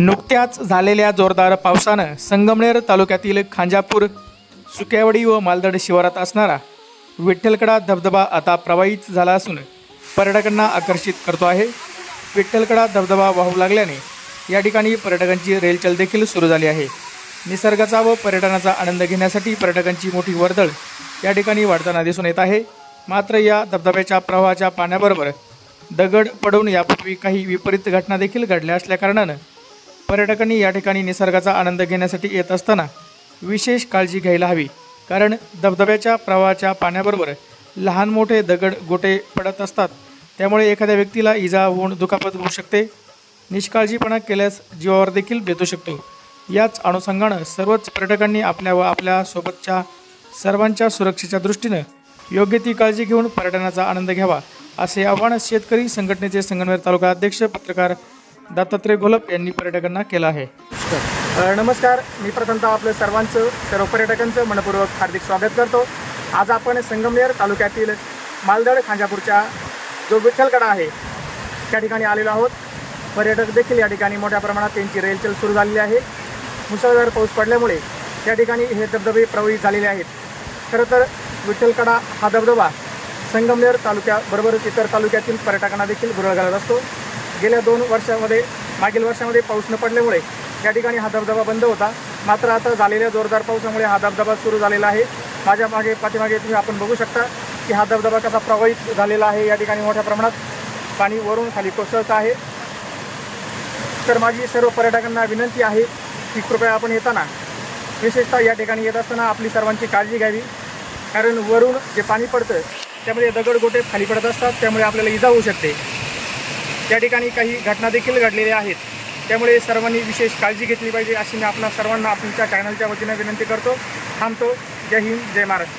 नुकत्याच झालेल्या जोरदार पावसानं संगमनेर तालुक्यातील खांजापूर सुक्यावडी व मालदड शिवारात असणारा विठ्ठलकडा धबधबा आता प्रवाहित झाला असून पर्यटकांना आकर्षित करतो आहे. विठ्ठलकडा धबधबा वाहू लागल्याने या ठिकाणी पर्यटकांची रेलचल देखील सुरू झाली आहे. निसर्गाचा व पर्यटनाचा आनंद घेण्यासाठी पर्यटकांची मोठी वर्दळ या ठिकाणी वाढताना दिसून येत आहे. मात्र या धबधब्याच्या प्रवाहाच्या पाण्याबरोबर दगड पडून यापूर्वी काही विपरीत घटना देखील घडल्या असल्याकारणानं पर्यटकांनी या ठिकाणी निसर्गाचा आनंद घेण्यासाठी येत असताना विशेष काळजी घ्यायला हवी. कारण धबधब्याच्या प्रवाहाच्या पाण्याबरोबर लहान मोठे दगड गोटे पडत असतात. त्यामुळे एखाद्या व्यक्तीला इजा होऊन दुखापत होऊ शकते. निष्काळजीपणा केल्यास जीवावर देखील बेतू शकतो. याच अनुषंगानं सर्वच पर्यटकांनी आपल्या व आपल्या सोबतच्या सर्वांच्या सुरक्षेच्या दृष्टीनं योग्य ती काळजी घेऊन पर्यटनाचा आनंद घ्यावा असे आवाहन शेतकरी संघटनेचे संगमनेर तालुका अध्यक्ष पत्रकार दत्तात्रय घोलप यांनी पर्यटकांना केलं आहे. नमस्कार. मी प्रथमतः आपलं सर्वांचं सर्व पर्यटकांचं मनपूर्वक हार्दिक स्वागत करतो. आज आपण संगमनेर तालुक्यातील मालदड खांजापूरच्या जो विठ्ठलकडा आहे त्या ठिकाणी आलेलो आहोत. पर्यटक देखील या ठिकाणी मोठ्या प्रमाणात त्यांची रेलचेल सुरू झालेली आहे. मुसळधार पाऊस पडल्यामुळे त्या ठिकाणी हे धबधबे प्रवाहित झालेले आहेत. खरं तर विठ्ठलकडा हा धबधबा संगमनेर तालुक्याबरोबरच इतर तालुक्यातील पर्यटकांना देखील गुरळ घालत असतो. गेल्या दोन वर्षामध्ये मागील वर्षामध्ये पाऊस न पडल्यामुळे या ठिकाणी हा धबधबा बंद होता. मात्र आता झालेल्या जोरदार पावसामुळे हा धबधबा सुरू झालेला आहे. माझ्या मागे पाठीमागे तुम्ही आपण बघू शकता की हा धबधबा कसा प्रवाहित झालेला आहे या ठिकाणी मोठ्या प्रमाणात पाणी वरून खाली कोसळत आहे. तर माझी सर्व पर्यटकांना विनंती आहे की कृपया आपण येताना विशेषतः या ठिकाणी येत असताना आपली सर्वांची काळजी घ्यावी. कारण वरून जे पाणी पडतं त्यामध्ये दगड गोटे खाली पडत असतात त्यामुळे आपल्याला इजा होऊ शकते. त्या ठिकाणी काही घटना देखील घडलेल्या आहेत. त्यामुळे सर्वांनी विशेष काळजी घेतली पाहिजे अशी मी आपल्या सर्वांना आपल्या चॅनलच्या वतीनं विनंती करतो. थांबतो. जय हिंद जय महाराष्ट्र.